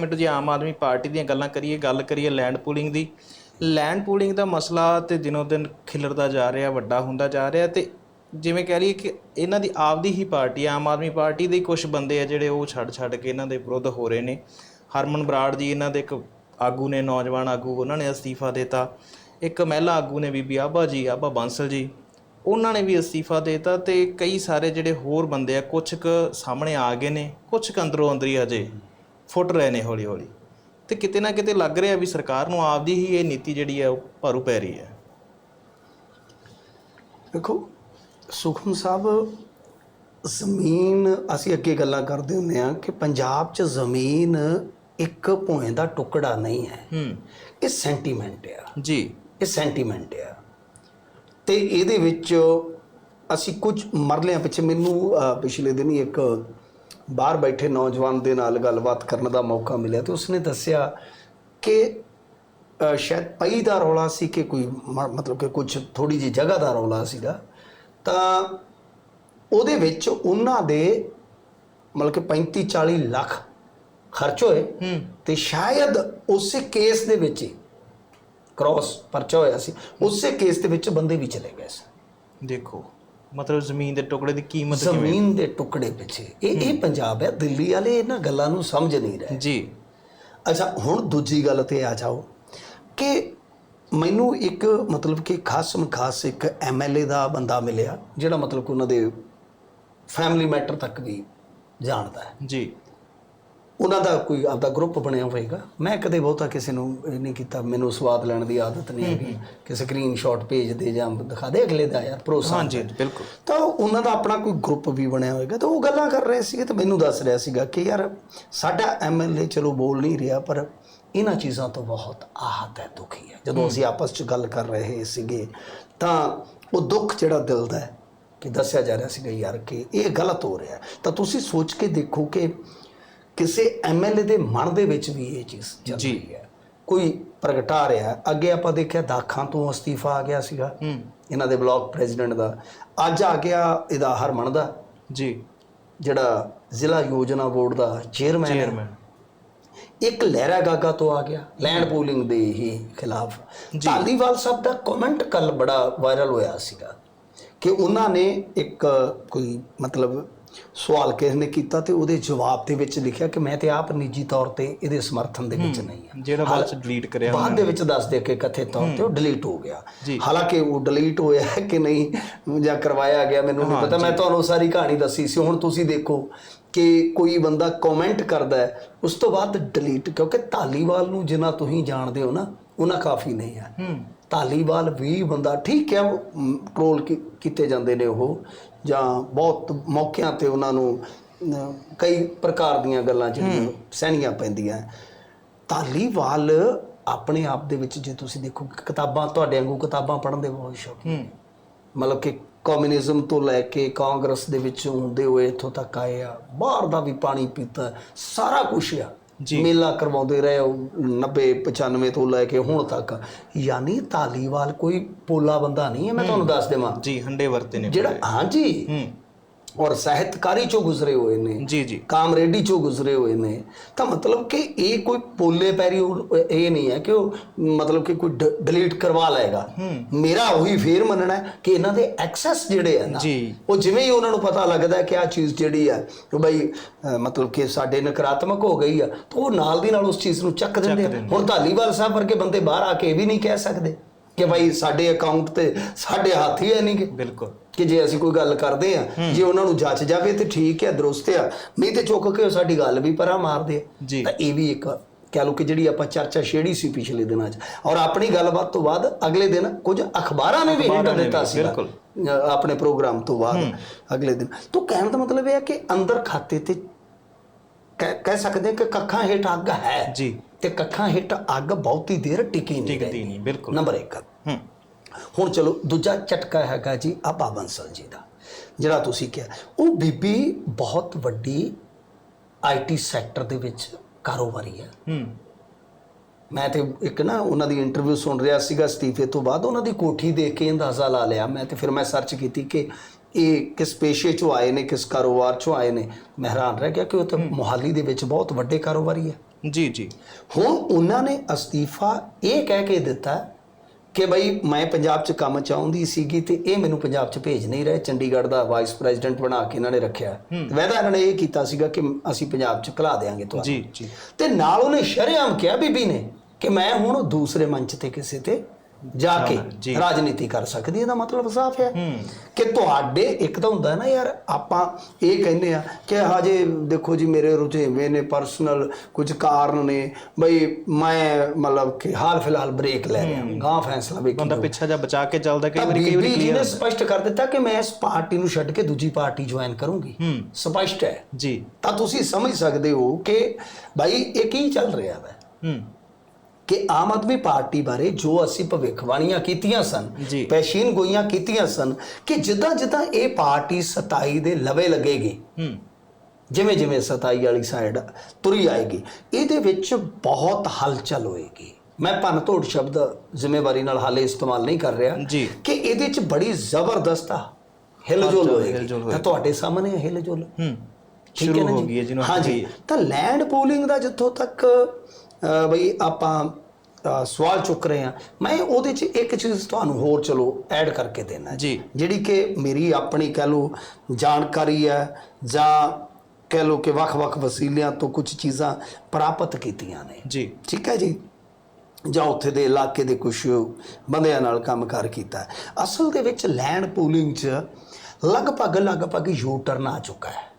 Minute ਜੇ Aam Aadmi party ਦੀਆਂ ਗੱਲਾਂ ਕਰੀਏ, ਗੱਲ ਕਰੀਏ ਲੈਂਡ ਪੂਲਿੰਗ ਦੀ। ਲੈਂਡ ਪੂਲਿੰਗ ਦਾ ਮਸਲਾ ਤੇ ਦਿਨੋ ਦਿਨ ਖਿਲਰਦਾ ਜਾ ਰਿਹਾ, ਵੱਡਾ ਹੁੰਦਾ ਜਾ ਰਿਹਾ ਤੇ ਜਿਵੇਂ ਕਹਿ ਲਈਏ ਕਿ ਇਹਨਾਂ ਦੀ ਆਪਦੀ ਹੀ ਪਾਰਟੀ ਆਮ ਆਦਮੀ ਪਾਰਟੀ ਦੇ ਕੁਝ ਬੰਦੇ ਆ ਜਿਹੜੇ ਉਹ ਛੱਡ ਛੱਡ ਕੇ ਇਹਨਾਂ ਦੇ ਵਿਰੁੱਧ ਹੋ ਰਹੇ ਨੇ। ਹਰਮਨ ਬਰਾੜ ਜੀ ਇਹਨਾਂ ਦੇ ਇੱਕ ਆਗੂ ਨੇ, ਨੌਜਵਾਨ ਆਗੂ ਉਹਨਾਂ ਨੇ ਅਸਤੀਫਾ ਦਿੱਤਾ। ਇੱਕ ਮਹਿਲਾ ਆਗੂ ਨੇ ਬੀਬੀ ਆਬਾ ਜੀ, ਆਬਾ ਬਾਂਸਲ ਜੀ, ਉਹਨਾਂ ਨੇ ਵੀ ਅਸਤੀਫਾ ਦਿੱਤਾ ਤੇ ਕਈ ਸਾਰੇ ਜਿਹੜੇ ਹੋਰ ਬੰਦੇ ਆ ਕੁਝ ਕੁ ਸਾਹਮਣੇ ਆ ਗਏ ਨੇ ਕੁਝ ਕੁ ਅੰਦਰੋਂ ਅੰਦਰੀ ਅਜੇ ਫੁੱਟ ਰਹੇ ਨੇ ਹੌਲੀ ਹੌਲੀ ਤੇ ਕਿਤੇ ਨਾ ਕਿਤੇ ਲੱਗ ਰਿਹਾ ਵੀ ਸਰਕਾਰ ਨੂੰ ਆਪਦੀ ਹੀ ਇਹ ਨੀਤੀ ਜਿਹੜੀ ਹੈ ਉਹ ਭਾਰੂ ਪੈ ਰਹੀ ਹੈ। ਦੇਖੋ ਸੁਖਮ ਸਾਹਿਬ ਜ਼ਮੀਨ ਅਸੀਂ ਅੱਗੇ ਗੱਲਾਂ ਕਰਦੇ ਹੁੰਦੇ ਆ ਕਿ ਪੰਜਾਬ 'ਚ ਜ਼ਮੀਨ ਇੱਕ ਭੋਏ ਦਾ ਟੁਕੜਾ ਨਹੀਂ ਹੈ। ਹੂੰ। ਇਹ ਸੈਂਟੀਮੈਂਟ ਆ। ਜੀ। ਇਹ ਸੈਂਟੀਮੈਂਟ ਆ। ਤੇ ਇਹਦੇ ਵਿੱਚ ਅਸੀਂ ਕੁਝ ਮਰਲਿਆਂ ਪਿੱਛੇ ਮੈਨੂੰ ਪਿਛਲੇ ਦਿਨ ਹੀ ਇੱਕ ਬਾਹਰ ਬੈਠੇ ਨੌਜਵਾਨ ਦੇ ਨਾਲ ਗੱਲਬਾਤ ਕਰਨ ਦਾ ਮੌਕਾ ਮਿਲਿਆ ਤੇ ਉਸਨੇ ਦੱਸਿਆ ਕਿ ਸ਼ਾਇਦ ਪਈ ਦਾ ਰੌਲਾ ਸੀ ਕਿ ਕੋਈ ਮਤਲਬ ਕਿ ਕੁਝ ਥੋੜੀ ਜਿਹੀ ਜਗ੍ਹਾ ਦਾ ਰੌਲਾ ਸੀਗਾ। ਤਾਂ ਉਹਦੇ ਵਿੱਚ ਉਹਨਾਂ ਦੇ ਮਤਲਬ ਕਿ 35 40 ਲੱਖ ਖਰਚ ਹੋਏ ਤੇ ਸ਼ਾਇਦ ਉਸੇ ਕੇਸ ਦੇ ਵਿੱਚ ਹੀ ਕ੍ਰਾਸ ਪਰਚਾ ਹੋਇਆ ਸੀ ਉਸੇ ਕੇਸ ਦੇ ਵਿੱਚ ਬੰਦੇ ਵੀ ਚਲੇ ਗਏ ਸੀ। ਦੇਖੋ। ਮਤਲਬ ਜ਼ਮੀਨ ਦੇ ਟੁਕੜੇ ਦੀ ਕੀਮਤ ਕਿਵੇਂ? ਜ਼ਮੀਨ ਦੇ ਟੁਕੜੇ ਪਿੱਛੇ। ਇਹ ਇਹ ਪੰਜਾਬ ਹੈ। ਦਿੱਲੀ ਵਾਲੇ ਇਹਨਾਂ ਗੱਲਾਂ ਨੂੰ ਸਮਝ ਨਹੀਂ ਰਹੇ। ਜੀ। ਅੱਛਾ ਹੁਣ ਦੂਜੀ ਗੱਲ ਤੇ ਆ ਜਾਓ ਕਿ ਮੈਨੂੰ ਇੱਕ ਮਤਲਬ ਕਿ ਖਾਸਮ ਖਾਸ ਇੱਕ ਐਮਐਲਏ ਦਾ ਬੰਦਾ ਮਿਲਿਆ ਜਿਹੜਾ ਮਤਲਬ ਕਿ ਉਹਨਾਂ ਦੇ ਫੈਮਿਲੀ ਮੈਟਰ ਤੱਕ ਵੀ ਜਾਣਦਾ ਹੈ। ਜੀ। ਉਹਨਾਂ ਦਾ ਕੋਈ ਆਪਦਾ ਗਰੁੱਪ ਬਣਿਆ ਹੋਵੇਗਾ। ਮੈਂ ਕਦੇ ਬਹੁਤਾ ਕਿਸੇ ਨੂੰ ਇਹ ਨਹੀਂ ਕੀਤਾ ਮੈਨੂੰ ਸਵਾਦ ਲੈਣ ਦੀ ਆਦਤ ਨਹੀਂ ਹੈਗੀ। ਕਿ ਸਕਰੀਨਸ਼ਾਟ ਭੇਜ ਦੇ ਜਾਂ ਦਿਖਾ ਦੇ ਅਗਲੇ ਦਾ ਯਾਰ ਭਰੋਸਾ ਹਾਂਜੀ ਬਿਲਕੁਲ। ਤਾਂ ਉਹਨਾਂ ਦਾ ਆਪਣਾ ਕੋਈ ਗਰੁੱਪ ਵੀ ਬਣਿਆ ਹੋਵੇਗਾ ਤਾਂ ਉਹ ਗੱਲਾਂ ਕਰ ਰਹੇ ਸੀਗੇ ਤੇ ਮੈਨੂੰ ਦੱਸ ਰਿਹਾ ਸੀਗਾ ਕਿ ਯਾਰ ਸਾਡਾ ਐਮਐਲਏ ਚਲੋ ਬੋਲ ਨਹੀਂ ਰਿਹਾ ਪਰ ਇਹਨਾਂ ਚੀਜ਼ਾਂ ਤੋਂ ਬਹੁਤ ਆਹਤ ਹੈ ਦੁਖੀ ਹੈ। ਜਦੋਂ ਅਸੀਂ ਆਪਸ 'ਚ ਗੱਲ ਕਰ ਰਹੇ ਸੀਗੇ ਤਾਂ ਉਹ ਦੁੱਖ ਜਿਹੜਾ ਦਿਲ ਦਾ ਕਿ ਦੱਸਿਆ ਜਾ ਰਿਹਾ ਸੀਗਾ ਯਾਰ ਕਿ ਇਹ ਗਲਤ ਹੋ ਰਿਹਾ। ਤਾਂ ਤੁਸੀਂ ਸੋਚ ਕੇ ਦੇਖੋ ਕਿ ਕਿਸੇ ਐਮਐਲਏ ਦੇ ਮਨ ਦੇ ਵਿੱਚ ਵੀ ਇਹ ਚੀਜ਼ ਚੱਲ। ਰਹੀ ਹੈ। ਕੋਈ ਪ੍ਰਗਟਾ ਰਿਹਾ। ਅੱਗੇ ਆਪਾਂ ਦੇਖਿਆ ਦਾਖਾਂ ਤੋਂ ਅਸਤੀਫਾ ਆ ਗਿਆ ਸੀਗਾ। ਹੂੰ। ਇਹਨਾਂ ਦੇ ਬਲਾਕ ਪ੍ਰੈਜ਼ੀਡੈਂਟ ਦਾ। ਅੱਜ ਆ ਗਿਆ ਇਹਦਾ ਹਰਮਨ ਦਾ। ਜੀ। ਜਿਹੜਾ ਜ਼ਿਲ੍ਹਾ ਯੋਜਨਾ ਬੋਰਡ ਦਾ ਚੇਅਰਮੈਨ ਚੇਅਰਮੈਨ। ਇੱਕ ਲਹਿਰਾ ਗਾਗਾ ਤੋਂ ਆ ਗਿਆ। ਲੈਂਡ ਪੂਲਿੰਗ ਦੇ ਹੀ ਖਿਲਾਫ। ਧਾਲੀਵਾਲ ਸਾਹਿਬ ਦਾ ਕਮੈਂਟ ਕੱਲ ਬੜਾ ਵਾਇਰਲ ਹੋਇਆ ਸੀਗਾ ਕਿ ਉਹਨਾਂ ਨੇ ਇੱਕ ਕੋਈ ਮਤਲਬ ਸਵਾਲ ਕਿਸ ਨੇ ਕੀਤਾ ਤੇ ਉਹਦੇ ਜਵਾਬ ਦੇ ਵਿੱਚ ਲਿਖਿਆ ਕਿ ਮੈਂ ਤੇ ਆਪ ਨਿੱਜੀ ਤੌਰ ਤੇ ਇਹਦੇ ਸਮਰਥਨ ਦੇ ਵਿੱਚ ਨਹੀਂ ਹਾਂ। ਜਿਹੜਾ ਬਾਅਦ ਚ ਡਿਲੀਟ ਕਰਿਆ ਬਾਅਦ ਦੇ ਵਿੱਚ ਦੱਸ ਦੇ ਕਿ ਕਥਿਤ ਤੌਰ ਤੇ ਉਹ ਡਿਲੀਟ ਹੋ ਗਿਆ। ਹਾਲਾਂਕਿ ਉਹ ਡਿਲੀਟ ਹੋਇਆ ਹੈ ਕਿ ਨਹੀਂ ਜਾਂ ਕਰਵਾਇਆ ਗਿਆ ਮੈਨੂੰ ਨਹੀਂ ਪਤਾ। ਮੈਂ ਤੁਹਾਨੂੰ ਸਾਰੀ ਕਹਾਣੀ ਦੱਸੀ ਸੀ। ਹੁਣ ਤੁਸੀਂ ਦੇਖੋ ਕਿ ਕੋਈ ਬੰਦਾ ਕਮੈਂਟ ਕਰਦਾ ਹੈ ਉਸ ਤੋਂ ਬਾਅਦ ਡਿਲੀਟ ਕਿਉਂਕਿ ਧਾਲੀਵਾਲ ਨੂੰ ਜਿੰਨਾ ਤੁਸੀਂ ਜਾਣਦੇ ਹੋ ਨਾ ਉਹਨਾਂ ਕਾਫੀ ਨਹੀਂ ਹੈ। ਧਾਲੀਵਾਲ ਵੀ ਬੰਦਾ ਠੀਕ ਹੈ ਟ੍ਰੋਲ ਕੀਤੇ ਜਾਂਦੇ ਨੇ ਉਹ। ਜਾਂ ਬਹੁਤ ਮੌਕਿਆਂ ਤੇ ਉਹਨਾਂ ਨੂੰ ਕਈ ਪ੍ਰਕਾਰ ਦੀਆਂ ਗੱਲਾਂ ਜਿਹੜੀਆਂ ਸਹਿਣੀਆਂ ਪੈਂਦੀਆਂ। ਧਾਲੀਵਾਲ ਆਪਣੇ ਆਪ ਦੇ ਵਿੱਚ ਜੇ ਤੁਸੀਂ ਦੇਖੋ ਕਿਤਾਬਾਂ ਤੁਹਾਡੇ ਵਾਂਗੂ ਕਿਤਾਬਾਂ ਪੜ੍ਹਨ ਦੇ ਬਹੁਤ ਸ਼ੌਕ ਮਤਲਬ ਕਿ ਕਮਿਊਨਿਜ਼ਮ ਤੋਂ ਲੈ ਕੇ ਕਾਂਗਰਸ ਦੇ ਵਿੱਚ ਹੁੰਦੇ ਹੋਏ ਇੱਥੋਂ ਤੱਕ ਆਏ ਆ ਬਾਹਰ ਦਾ ਵੀ ਪਾਣੀ ਪੀਤਾ ਸਾਰਾ ਕੁਝ ਆ। ਮੇਲਾ ਕਰਵਾਉਂਦੇ ਰਹੇ ਉਹ 90 95 ਤੋਂ ਲੈ ਕੇ ਹੁਣ ਤੱਕ। ਯਾਨੀ ਧਾਲੀਵਾਲ ਕੋਈ ਪੋਲਾ ਬੰਦਾ ਨਹੀਂ ਹੈ ਮੈਂ ਤੁਹਾਨੂੰ ਦੱਸ ਦੇਵਾਂ। ਜੀ ਹੰਡੇ ਵਰਤੇ ਨੇ ਜਿਹੜਾ ਹਾਂਜੀ ਹੂੰ। ਔਰ ਸਾਹਿਤਕਾਰੀ ਚੋਂ ਗੁਜ਼ਰੇ ਹੋਏ ਨੇ ਜੀ ਜੀ। ਕਾਮਰੇਡੀ ਚੋਂ ਗੁਜ਼ਰੇ ਹੋਏ ਨੇ ਤਾਂ ਮਤਲਬ ਕਿ ਇਹ ਕੋਈ ਪੋਲੇ ਪੈਰੀ ਇਹ ਨਹੀਂ ਹੈ ਕਿ ਉਹ ਮਤਲਬ ਕਿ ਕੋਈ ਡਿਲੀਟ ਕਰਵਾ ਲਏਗਾ। ਮੇਰਾ ਉਹੀ ਫੇਰ ਮੰਨਣਾ ਹੈ ਕਿ ਇਹਨਾਂ ਦੇ ਐਕਸੈਸ ਜਿਹੜੇ ਆ ਨਾ। ਉਹ ਜਿਵੇਂ ਹੀ ਉਹਨਾਂ ਨੂੰ ਪਤਾ ਲੱਗਦਾ ਕਿ ਆ ਚੀਜ਼ ਜਿਹੜੀ ਆ ਬਈ ਮਤਲਬ ਕਿ ਸਾਡੇ ਨਕਾਰਾਤਮਕ ਹੋ ਗਈ ਆ ਤਾਂ ਉਹ ਨਾਲ ਦੀ ਨਾਲ ਉਸ ਚੀਜ਼ ਨੂੰ ਚੱਕ ਦਿੰਦੇ ਹੁਣ ਧਾਲੀਵਾਲ ਸਾਹਿਬ ਵਰਗੇ ਬੰਦੇ ਬਾਹਰ ਆ ਕੇ ਇਹ ਵੀ ਨਹੀਂ ਕਹਿ ਸਕਦੇ। ਕਿ ਭਾਈ ਸਾਡੇ ਅਕਾਊਂਟ ਤੇ ਸਾਡੇ ਹੱਥ ਹੀ ਹੈ ਨਹੀਂ ਕਿ ਬਿਲਕੁਲ। ਕਿ ਜੇ ਅਸੀਂ ਕੋਈ ਗੱਲ ਕਰਦੇ ਆ ਜੇ ਉਹਨਾਂ ਨੂੰ ਜੱਜ ਜਾਵੇ ਤੇ ਠੀਕ ਹੈ ਦਰੁਸਤ ਆ। ਨਹੀਂ ਤੇ ਚੁੱਕ ਕੇ ਸਾਡੀ ਗੱਲ ਵੀ ਪਰਾਂ ਮਾਰਦੇ। ਤਾਂ ਇਹ ਵੀ ਇੱਕ ਕਹਿ ਲਓ ਕਿ ਜਿਹੜੀ ਆਪਾਂ ਚਰਚਾ ਛੇੜੀ ਸੀ ਪਿਛਲੇ ਦਿਨਾਂ 'ਚ। ਔਰ ਆਪਣੀ ਗੱਲਬਾਤ ਤੋਂ ਬਾਅਦ ਅਗਲੇ ਦਿਨ ਕੁਝ ਅਖਬਾਰਾਂ ਨੇ ਵੀ ਹਿੰਟ ਦਿੱਤਾ ਸੀ ਬਿਲਕੁਲ। ਆਪਣੇ ਪ੍ਰੋਗਰਾਮ ਤੋਂ ਬਾਅਦ ਅਗਲੇ ਦਿਨ। ਤੋਂ ਕਹਿਣ ਦਾ ਮਤਲਬ ਇਹ ਹੈ ਕਿ ਅੰਦਰ ਖਾਤੇ ਤੇ ਕਹਿ ਸਕਦੇ ਕਿ ਕੱਖਾਂ ਹੇਠ ਅੱਗ ਹੈ। ਜੀ। ਤੇ ਕੱਖਾਂ ਹੇਠ ਅੱਗ ਬਹੁਤੀ ਦੇਰ ਟਿਕੀ ਨਹੀਂ ਟਿਕਦੀ ਨਹੀਂ ਬਿਲਕੁਲ। ਨੰਬਰ 1 ਹੂੰ। ਹੁਣ ਚਲੋ ਦੂਜਾ ਝਟਕਾ ਹੈਗਾ ਜੀ ਆਬਾ ਬੰਸਲ ਜੀ ਦਾ ਜਿਹੜਾ ਤੁਸੀਂ ਕਿਹਾ। ਉਹ ਬੀਬੀ ਬਹੁਤ ਵੱਡੀ ਆਈਟੀ ਸੈਕਟਰ ਦੇ ਵਿੱਚ ਕਾਰੋਬਾਰੀ ਹੈ। ਹੂੰ। ਮੈਂ ਤੇ ਇੱਕ ਨਾ ਉਹਨਾਂ ਦੀ ਇੰਟਰਵਿਊ ਸੁਣ ਰਿਹਾ ਸੀਗਾ ਅਸਤੀਫੇ ਤੋਂ ਬਾਅਦ ਉਹਨਾਂ ਦੀ ਕੋਠੀ ਦੇਖ ਕੇ ਅੰਦਾਜ਼ਾ ਲਾ ਲਿਆ ਮੈਂ ਤੇ ਫਿਰ ਮੈਂ ਸਰਚ ਕੀਤੀ ਕਿ ਇਹ ਕਿਸ ਪੇਸ਼ੇ ਚੋਂ ਆਏ ਨੇ ਕਿਸ ਕਾਰੋਬਾਰ ਚੋਂ ਆਏ ਨੇ। ਮੈਂ ਹੈਰਾਨ ਰਹਿ ਗਿਆ ਕਿ ਉਹ ਤਾਂ ਮੁਹਾਲੀ ਦੇ ਵਿੱਚ ਬਹੁਤ ਵੱਡੇ ਕਾਰੋਬਾਰੀ ਹੈ। ਜੀ ਜੀ। ਹੁਣ ਉਹਨਾਂ ਨੇ ਅਸਤੀਫਾ ਇਹ ਕਹਿ ਕੇ ਦਿੱਤਾ ਕਿ ਬਈ ਮੈਂ ਪੰਜਾਬ 'ਚ ਕੰਮ ਚਾਹੁੰਦੀ ਸੀਗੀ ਤੇ ਇਹ ਮੈਨੂੰ ਪੰਜਾਬ 'ਚ ਭੇਜ ਨਹੀਂ ਰਹੇ। ਚੰਡੀਗੜ੍ਹ ਦਾ ਵਾਈਸ ਪ੍ਰੈਜ਼ੀਡੈਂਟ ਬਣਾ ਕੇ ਇਹਨਾਂ ਨੇ ਰੱਖਿਆ। ਵੈਦਾ ਇਹਨਾਂ ਨੇ ਇਹ ਕੀਤਾ ਸੀਗਾ ਕਿ ਅਸੀਂ ਪੰਜਾਬ 'ਚ ਘਲਾ ਦੇਾਂਗੇ ਤੁਹਾਨੂੰ। ਜੀ ਜੀ। ਤੇ ਨਾਲ ਉਹਨੇ ਸ਼ਰੇਆਮ ਕਿਹਾ ਬੀਬੀ ਨੇ ਕਿ ਮੈਂ ਹੁਣ ਦੂਸਰੇ ਮੰਚ ਤੇ ਕਿਸੇ ਤੇ ਜਾ ਕੇ। ਰਾਜਨੀਤੀ ਕਰ ਸਕਦੀ ਇਹਦਾ ਮਤਲਬ ਸਾਫ਼ ਹੈ ਕਿ ਤੁਹਾਡੇ ਇੱਕ ਤਾਂ ਹੁੰਦਾ ਨਾ ਯਾਰ ਆਪਾਂ ਇਹ ਕਹਿੰਦੇ ਆ ਕਿ ਹਜੇ ਦੇਖੋ ਜੀ ਮੇਰੇ ਰੁਝੇਵੇਂ ਨੇ ਪਰਸਨਲ ਕੁਝ ਕਾਰਨ ਨੇ ਬਈ ਮੈਂ ਮਤਲਬ ਕਿ ਹਾਲ ਫਿਲਹਾਲ ਬ੍ਰੇਕ ਲੈ ਰਿਹਾ ਗਾਂ ਫੈਸਲਾ ਵੀ ਬੰਦਾ ਪਿੱਛਾ ਜਾ ਬਚਾ ਕੇ ਚੱਲਦਾ ਕਈ ਵਾਰੀ ਕਈ ਵਾਰੀ ਨੇ ਕਲੀਅਰ ਸਪਸ਼ਟ ਕਰ ਦਿੱਤਾ ਕਿ ਮੈਂ ਇਸ ਪਾਰਟੀ ਨੂੰ ਛੱਡ ਕੇ ਦੂਜੀ ਪਾਰਟੀ ਜੁਆਇਨ ਕਰੂੰਗੀ। ਸਪਸ਼ਟ ਹੈ। ਜੀ। ਤਾਂ ਤੁਸੀਂ ਸਮਝ ਸਕਦੇ ਹੋ ਕਿ ਭਾਈ ਇਹ ਕੀ ਚੱਲ ਰਿਹਾ ਹੈ ਹੂੰ। ਕਿ ਆਮ ਆਦਮੀ ਪਾਰਟੀ ਬਾਰੇ ਜੋ ਅਸੀਂ ਭਵਿੱਖਬਾਣੀਆਂ ਕੀਤੀਆਂ ਸਨ। ਪੈਸ਼ੀਨ ਗੋਈਆਂ ਕੀਤੀਆਂ ਸਨ ਕਿ ਜਿੱਦਾਂ ਜਿੱਦਾਂ ਇਹ ਪਾਰਟੀ 27 ਦੇ ਲਵੇ ਲੱਗੇਗੀ ਹੂੰ ਜਿਵੇਂ ਜਿਵੇਂ 27 ਵਾਲੀ ਸਾਈਡ ਤੁਰੀ ਆਏਗੀ ਇਹਦੇ ਵਿੱਚ ਬਹੁਤ ਹਲਚਲ ਹੋਏਗੀ ਮੈਂ ਭੰਨਤੋੜ ਸ਼ਬਦ ਜ਼ਿੰਮੇਵਾਰੀ ਨਾਲ ਹਾਲੇ ਇਸਤੇਮਾਲ ਨਹੀਂ ਕਰ ਰਿਹਾ। ਕਿ ਇਹਦੇ ਵਿੱਚ ਬੜੀ ਜ਼ਬਰਦਸਤ ਹਿਲਜੁਲ ਹੋਏਗੀ ਤਾਂ ਤੁਹਾਡੇ ਸਾਹਮਣੇ ਹਿਲਜੁਲ ਹੂੰ ਸ਼ੁਰੂ ਹੈ? ਗਈ ਹੈ ਜਿਹਨੂੰ ਹਾਂਜੀ। ਤਾਂ ਲੈਂਡ ਪੂਲਿੰਗ ਦਾ ਜਿੱਥੋਂ ਤੱਕ ਬਈ ਆਪਾਂ ਸਵਾਲ ਚੁੱਕ ਰਹੇ ਹਾਂ। ਮੈਂ ਉਹਦੇ 'ਚ ਇੱਕ ਚੀਜ਼ ਤੁਹਾਨੂੰ ਹੋਰ ਚਲੋ ਐਡ ਕਰਕੇ ਦੇਣਾ। ਜੀ। ਜਿਹੜੀ ਕਿ ਮੇਰੀ ਆਪਣੀ ਕਹਿ ਲਓ ਜਾਣਕਾਰੀ ਹੈ ਜਾਂ ਕਹਿ ਲਓ ਕਿ ਵੱਖ-ਵੱਖ ਵਸੀਲਿਆਂ ਤੋਂ ਕੁਝ ਚੀਜ਼ਾਂ ਪ੍ਰਾਪਤ ਕੀਤੀਆਂ ਨੇ। ਜੀ। ਠੀਕ ਹੈ ਜੀ? ਜਾਂ ਉੱਥੇ ਦੇ ਇਲਾਕੇ ਦੇ ਕੁਝ ਬੰਦਿਆਂ ਨਾਲ ਕੰਮਕਾਰ ਕੀਤਾ। ਅਸਲ ਦੇ ਵਿੱਚ ਲੈਂਡ ਪੂਲਿੰਗ 'ਚ ਲਗਭਗ ਲਗਭਗ ਯੂ ਟਰਨ ਆ ਚੁੱਕਾ ਹੈ।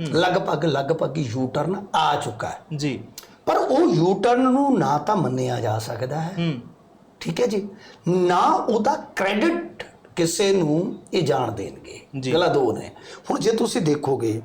ਲਗਭਗ ਲਗਭਗ ਯੂ ਟਰਨ ਆ ਚੁੱਕਾ ਹੈ। ਜੀ। ਪਰ ਉਹ ਯੂ ਟਰਨ ਨੂੰ ਨਾ ਤਾਂ ਮੰਨਿਆ ਜਾ ਸਕਦਾ ਹੈ। ਠੀਕ ਹੈ ਜੀ? ਨਾ ਉਹਦਾ ਕ੍ਰੈਡਿਟ ਕਿਸੇ ਨੂੰ ਇਹ ਜਾਣ ਦੇਣਗੇ। ਗੱਲਾਂ ਦੋ ਨੇ। ਹੁਣ ਜੇ ਤੁਸੀਂ ਦੇਖੋਗੇ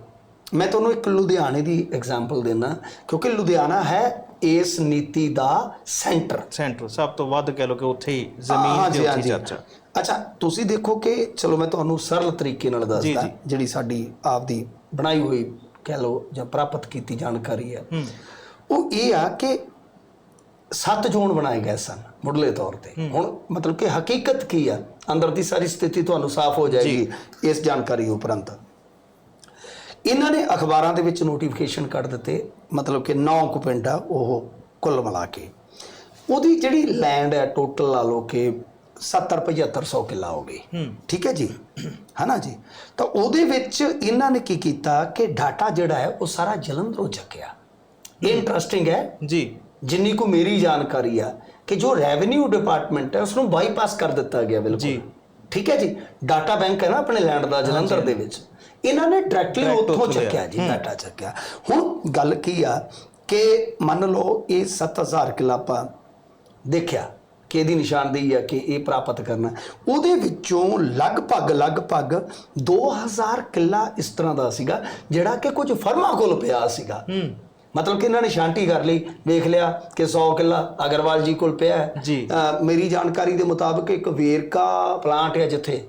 ਮੈਂ ਤੁਹਾਨੂੰ ਇੱਕ ਲੁਧਿਆਣੇ ਦੀ ਐਗਜ਼ਾਮਪਲ ਦੇਣਾ ਕਿਉਂਕਿ ਲੁਧਿਆਣਾ ਹੈ ਇਸ ਨੀਤੀ ਦਾ ਸੈਂਟਰ ਸੈਂਟਰ ਸਭ ਤੋਂ ਵੱਧ ਕਹਿ ਲੋ ਕਿ ਉੱਥੇ ਹੀ ਜ਼ਮੀਨ ਤੇ ਉੱਥੇ। ਚਰਚਾ। ਅੱਛਾ ਤੁਸੀਂ ਦੇਖੋ ਕਿ ਚਲੋ ਮੈਂ ਤੁਹਾਨੂੰ ਸਰਲ ਤਰੀਕੇ ਨਾਲ ਦੱਸਦਾ। ਜਿਹੜੀ ਸਾਡੀ ਆਪਦੀ ਬਣਾਈ ਹੋਈ ਕਹਿ ਲਓ ਜਾਂ ਪ੍ਰਾਪਤ ਕੀਤੀ ਜਾਣਕਾਰੀ ਹੈ। ਹੂੰ। ਉਹ ਇਹ ਆ ਕਿ ਸੱਤ ਜ਼ੋਨ ਬਣਾਏ ਗਏ ਸਨ ਮੁੱਢਲੇ ਤੌਰ ਤੇ। ਹੁਣ ਮਤਲਬ ਕਿ ਹਕੀਕਤ ਕੀ ਆ? ਅੰਦਰ ਦੀ ਸਾਰੀ ਸਥਿਤੀ ਤੁਹਾਨੂੰ ਸਾਫ਼ ਹੋ ਜਾਏਗੀ ਇਸ ਜਾਣਕਾਰੀ ਉਪਰੰਤ। ਇਹਨਾਂ ਨੇ ਅਖਬਾਰਾਂ ਦੇ ਵਿੱਚ ਨੋਟੀਫਿਕੇਸ਼ਨ ਕੱਢ ਦਿੱਤੇ ਮਤਲਬ ਕਿ 9 ਕੁ ਪਿੰਡ ਆ ਉਹ ਕੁੱਲ ਮਿਲਾ ਕੇ। ਉਹਦੀ ਜਿਹੜੀ ਲੈਂਡ ਹੈ ਟੋਟਲ ਲਾ ਲਓ ਕਿ 70 7500 ਕਿੱਲਾ ਹੋ ਗਈ। ਠੀਕ ਹੈ ਜੀ? ਹਨਾ ਜੀ? ਤਾਂ ਉਹਦੇ ਵਿੱਚ ਇਹਨਾਂ ਨੇ ਕੀ ਕੀਤਾ ਕਿ ਡਾਟਾ ਜਿਹੜਾ ਹੈ ਉਹ ਸਾਰਾ ਜਲੰਧਰੋਂ ਚੱਕਿਆ। ਇਹ ਇੰਟਰਸਟਿੰਗ ਹੈ ਜੀ ਜਿੰਨੀ ਕੋ ਮੇਰੀ ਜਾਣਕਾਰੀ ਆ ਕਿ ਜੋ ਰੈਵਨਿਊ ਡਿਪਾਰਟਮੈਂਟ ਹੈ ਉਸ ਨੂੰ ਬਾਈਪਾਸ ਕਰ ਦਿੱਤਾ ਗਿਆ ਬਿਲਕੁਲ ਜੀ। ਠੀਕ ਹੈ ਜੀ ਡਾਟਾ ਬੈਂਕ ਹੈ ਨਾ ਆਪਣੇ ਲੈਂਡ ਦਾ ਜਲੰਧਰ ਦੇ ਵਿੱਚ। ਇਹਨਾਂ ਨੇ ਡਾਇਰੈਕਟਲੀ ਉੱਥੋਂ। ਚੱਕਿਆ ਜੀ ਡਾਟਾ ਚੱਕਿਆ ਹੁਣ ਗੱਲ ਕੀ ਆ ਕਿ ਮੰਨ ਲਓ ਇਹ 7000 ਕਿੱਲਾ ਆਪਾਂ ਦੇਖਿਆ ਕਿ ਇਹਦੀ ਨਿਸ਼ਾਨਦੇਹੀ ਆ ਕਿ ਇਹ ਪ੍ਰਾਪਤ ਕਰਨਾ ਉਹਦੇ ਵਿੱਚੋਂ ਲਗਭਗ ਲਗਭਗ 2000 ਕਿੱਲਾ ਇਸ ਤਰ੍ਹਾਂ ਦਾ ਸੀਗਾ ਜਿਹੜਾ ਕਿ ਕੁਝ ਫਰਮਾਂ ਕੋਲ ਪਿਆ ਸੀਗਾ ਹੂੰ ਮਤਲਬ ਕਿ ਇਹਨਾਂ ਨੇ ਸ਼ਾਂਤੀ ਕਰ ਲਈ। ਵੇਖ ਲਿਆ ਕਿ 100 ਕਿੱਲਾ ਅਗਰਵਾਲ ਜੀ ਕੋਲ ਪਿਆ ਹੈ। ਜੀ। ਮੇਰੀ ਜਾਣਕਾਰੀ ਦੇ ਮੁਤਾਬਕ ਇੱਕ ਵੇਰਕਾ ਪਲਾਂਟ ਹੈ ਜਿੱਥੇ।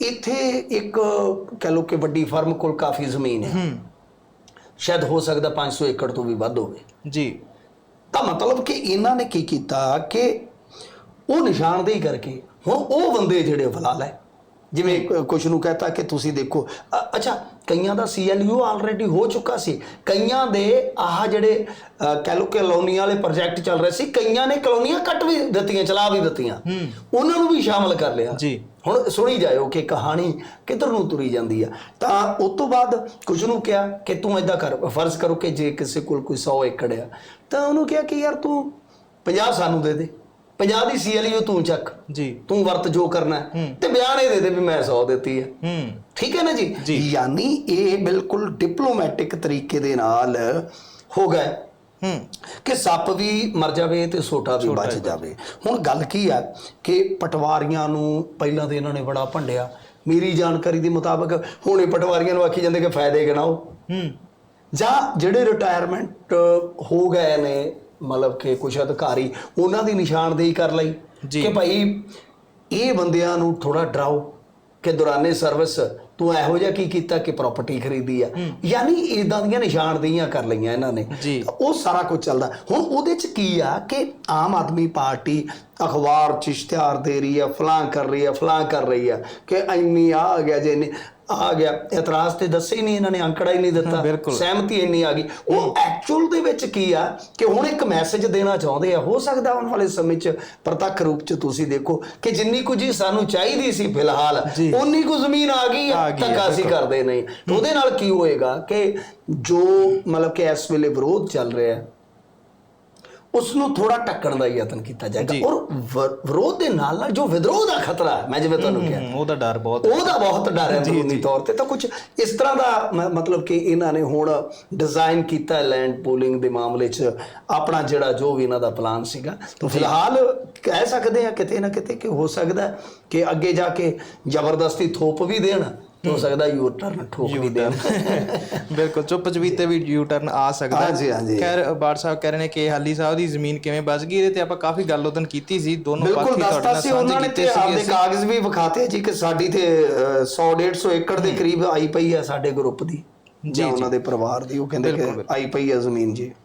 ਇੱਥੇ ਇੱਕ ਕਹ ਲਓ ਕਿ ਵੱਡੀ ਫਰਮ ਕੋਲ ਕਾਫੀ ਜ਼ਮੀਨ ਹੈ। ਹੂੰ। ਸ਼ਾਇਦ ਹੋ ਸਕਦਾ 500 ਏਕੜ ਤੋਂ ਵੀ ਵੱਧ ਹੋਵੇ। ਜੀ। ਤਾਂ ਮਤਲਬ ਕਿ ਇਹਨਾਂ ਨੇ ਕੀ ਕੀਤਾ ਕਿ ਉਹ ਨਿਸ਼ਾਨਦੇਹੀ ਕਰਕੇ ਹੁਣ ਉਹ ਬੰਦੇ ਜਿਹੜੇ ਫਲਾਲ ਹੈ। ਜਿਵੇਂ ਕ- ਕੁਛ ਨੂੰ ਕਹਤਾ ਕਿ ਤੁਸੀਂ ਦੇਖੋ। ਅ- ਅੱਛਾ ਕਈਆਂ ਦਾ ਸੀਐਲਯੂ ਆਲਰੇਡੀ ਹੋ ਚੁੱਕਾ ਸੀ। ਕਈਆਂ ਦੇ ਆਹ ਜਿਹੜੇ ਅ, ਕਹਿ ਲਓ ਕਿ ਕਲੋਨੀਆਂ ਵਾਲੇ ਪ੍ਰੋਜੈਕਟ ਚੱਲ ਰਹੇ ਸੀ ਕਈਆਂ ਨੇ ਕਲੋਨੀਆਂ ਕੱਟ ਵੀ ਦਿੱਤੀਆਂ ਚਲਾ ਵੀ ਦਿੱਤੀਆਂ। ਉਹਨਾਂ ਨੂੰ ਵੀ ਸ਼ਾਮਲ ਕਰ ਲਿਆ। ਜੀ। ਹੁਣ ਸੁਣੀ ਜਾਇਓ ਕਿ ਕਹਾਣੀ ਕਿੱਧਰ ਨੂੰ ਤੁਰੀ ਜਾਂਦੀ ਆ। ਤਾਂ ਉਸ ਤੋਂ ਬਾਅਦ ਕੁਝ ਨੂੰ ਕਿਹਾ ਕਿ ਤੂੰ ਏਦਾਂ ਕਰ ਫਰਜ਼ ਕਰੋ ਕਿ ਜੇ ਕਿਸੇ ਕੋਲ ਕੋਈ 100 ਏਕੜ ਆ ਤਾਂ ਉਹਨੂੰ ਕਿਹਾ ਕਿ ਯਾਰ ਤੂੰ 50 ਸਾਨੂੰ ਦੇ ਦੇ। 50 ਦੀ ਸੀਐਲਯੂ ਤੂੰ ਚੱਕ। ਜੀ। ਤੂੰ ਵਰਤ ਜੋ ਕਰਨਾ ਹੈ। ਤੇ ਬਿਆਨ ਇਹ ਦੇ ਦੇ ਵੀ ਮੈਂ 100 ਦਿੱਤੀ ਹੈ। ਹੂੰ। ਠੀਕ ਹੈ ਨਾ ਜੀ। ਯਾਨੀ ਇਹ ਬਿਲਕੁਲ ਡਿਪਲੋਮੈਟਿਕ ਤਰੀਕੇ ਦੇ ਨਾਲ ਹੋ ਗਏ ਹੂੰ ਕਿ ਸੱਪ ਵੀ ਮਰ ਜਾਵੇ ਤੇ ਸੋਟਾ ਵੀ ਬਚ ਜਾਵੇ। ਹੁਣ ਗੱਲ ਕੀ ਆ ਕਿ ਪਟਵਾਰੀਆਂ ਨੂੰ ਪਹਿਲਾਂ ਤੇ ਇਹਨਾਂ ਨੇ ਬੜਾ ਭੰਡਿਆ। ਮੇਰੀ ਜਾਣਕਾਰੀ ਦੇ ਮੁਤਾਬਕ ਹੁਣ ਇਹ ਪਟਵਾਰੀਆਂ ਨੂੰ ਆਖੀ ਜਾਂਦੇ ਕਿ ਫਾਇਦੇ ਗਿਣਾਓ। ਹੂੰ। ਜਾਂ ਜਿਹੜੇ ਰਿਟਾਇਰਮੈਂਟ ਹੋ ਗਏ ਨੇ ਮਤਲਬ ਕਿ ਕੁਝ ਅਧਿਕਾਰੀ ਉਹਨਾਂ ਦੀ ਨਿਸ਼ਾਨਦੇਹੀ ਕਰ ਲਈ। ਕਿ ਭਾਈ ਇਹ ਬੰਦਿਆਂ ਨੂੰ ਥੋੜਾ ਡਰਾਓ ਕਿ ਦੌਰਾਨੇ ਸਰਵਿਸ ਤੂੰ ਇਹੋ ਜਿਹਾ ਕੀ ਕੀਤਾ ਕਿ ਪ੍ਰਾਪਰਟੀ ਖਰੀਦੀ ਆ। ਯਾਨੀ ਇਦਾਂ ਦੀਆਂ ਨਿਸ਼ਾਨਦੇਹੀਆਂ ਕਰ ਲਈਆਂ ਇਹਨਾਂ ਨੇ। ਉਹ ਸਾਰਾ ਕੁਝ ਚੱਲਦਾ। ਹੁਣ ਉਹਦੇ ਚ ਕੀ ਆ ਕਿ ਆਮ ਆਦਮੀ ਪਾਰਟੀ ਅਖਬਾਰ ਚ ਇਸ਼ਤਿਹਾਰ ਦੇ ਰਹੀ ਆ ਫਲਾਂ ਕਰ ਰਹੀ ਆ ਫਲਾਂ ਕਰ ਰਹੀ ਆ ਕਿ ਇੰਨੀ ਆ ਗਿਆ ਜੇ ਆ ਗਿਆ। ਇਤਰਾਜ਼ ਤੇ ਦੱਸੇ ਹੀ ਨਹੀਂ ਇਹਨਾਂ ਨੇ ਅੰਕੜਾ ਹੀ ਨਹੀਂ ਦਿੱਤਾ। ਸਹਿਮਤੀ ਇੰਨੀ ਆ ਗਈ। ਉਹ ਐਕਚੁਅਲ ਦੇ ਵਿੱਚ ਕੀ ਆ ਕਿ ਹੁਣ ਇੱਕ ਮੈਸੇਜ ਦੇਣਾ ਚਾਹੁੰਦੇ ਆ। ਹੋ ਸਕਦਾ ਆਉਣ ਵਾਲੇ ਸਮੇਂ 'ਚ ਪ੍ਰਤੱਖ ਰੂਪ 'ਚ ਤੁਸੀਂ ਦੇਖੋ ਕਿ ਜਿੰਨੀ ਕੁ ਜੀ ਸਾਨੂੰ ਚਾਹੀਦੀ ਸੀ ਫਿਲਹਾਲ। ਉਨੀ ਕੁ ਜ਼ਮੀਨ ਆ ਗਈ ਆ ਤੱਕ ਅਸੀਂ ਕਰਦੇ ਨਹੀਂ। ਉਹਦੇ ਨਾਲ ਕੀ ਹੋਏਗਾ ਕਿ ਜੋ ਮਤਲਬ ਕਿ ਇਸ ਵੇਲੇ ਵਿਰੋਧ ਚੱਲ ਰਿਹਾ ਹੈ ਉਸ ਨੂੰ ਥੋੜਾ ਟੱਕਣ ਦਾ ਯਤਨ ਕੀਤਾ ਜਾਏਗਾ। ਔਰ ਵਿਰੋਧ ਦੇ ਨਾਲ ਨਾਲ ਜੋ ਵਿਦਰੋਹ ਦਾ ਖਤਰਾ ਹੈ ਮੈਂ ਜਿਵੇਂ ਤੁਹਾਨੂੰ ਕਿਹਾ। ਉਹਦਾ ਡਰ ਬਹੁਤ ਉਹਦਾ ਬਹੁਤ ਡਰ ਹੈ ਅੰਦਰੂਨੀ ਤੌਰ ਤੇ। ਤਾਂ ਕੁਝ ਇਸ ਤਰ੍ਹਾਂ ਦਾ ਮਤਲਬ ਕਿ ਇਹਨਾਂ ਨੇ ਹੁਣ ਡਿਜ਼ਾਈਨ ਕੀਤਾ ਲੈਂਡ ਪੂਲਿੰਗ ਦੇ ਮਾਮਲੇ 'ਚ। ਆਪਣਾ ਜਿਹੜਾ ਜੋ ਵੀ ਇਹਨਾਂ ਦਾ ਪਲਾਨ ਸੀਗਾ। ਤਾਂ ਫਿਲਹਾਲ ਕਹਿ ਸਕਦੇ ਆ ਕਿਤੇ ਨਾ ਕਿਤੇ ਕਿ ਹੋ ਸਕਦਾ ਕਿ ਅੱਗੇ ਜਾ ਕੇ ਜ਼ਬਰਦਸਤੀ ਥੋਪ ਵੀ ਦੇਣ ਹੋ ਸਕਦਾ ਯੂ ਟਰਨ ਠੋਕ ਵੀ ਦੇਣ ਬਿਲਕੁਲ ਚੁੱਪ ਚਵੀਤੇ ਵੀ ਯੂ ਟਰਨ ਆ ਸਕਦਾ। ਹਾਂਜੀ, ਹਾਂਜੀ। ਖੈਰ ਬਾੜ ਸਾਹਿਬ ਕਹਿ ਰਹੇ ਨੇ ਕਿ ਹਾਲੀ ਸਾਹਿਬ ਦੀ ਜ਼ਮੀਨ ਕਿਵੇਂ ਬਚ ਗਈ ਇਹਦੇ ਤੇ ਆਪਾਂ ਕਾਫੀ ਗੱਲ ਉਦੋਂ ਕੀਤੀ ਸੀ। ਦੋਨੋਂ ਹੀ ਤੁਹਾਡੇ ਦੱਸਤਾ ਨਾਲ ਸੀ ਉਹਨਾਂ ਸਾਂਝੇ ਨੇ ਕੀਤੇ ਤੇ ਸੀਗੇ ਆਪਦੇ। ਕਾਗਜ਼ ਵੀ ਵਿਖਾਤੇ ਜੀ ਕਿ ਸਾਡੀ ਤੇ 100 150 ਏਕੜ ਦੇ ਕਰੀਬ ਆਈ ਪਈ ਹੈ ਸਾਡੇ ਗਰੁੱਪ ਦੀ। ਜਾਂ ਉਹਨਾਂ ਦੇ ਪਰਿਵਾਰ ਦੀ ਉਹ ਕਹਿੰਦੇ ਕਿ ਆਈ ਪਈ ਹੈ ਜ਼ਮੀਨ ਜੀ।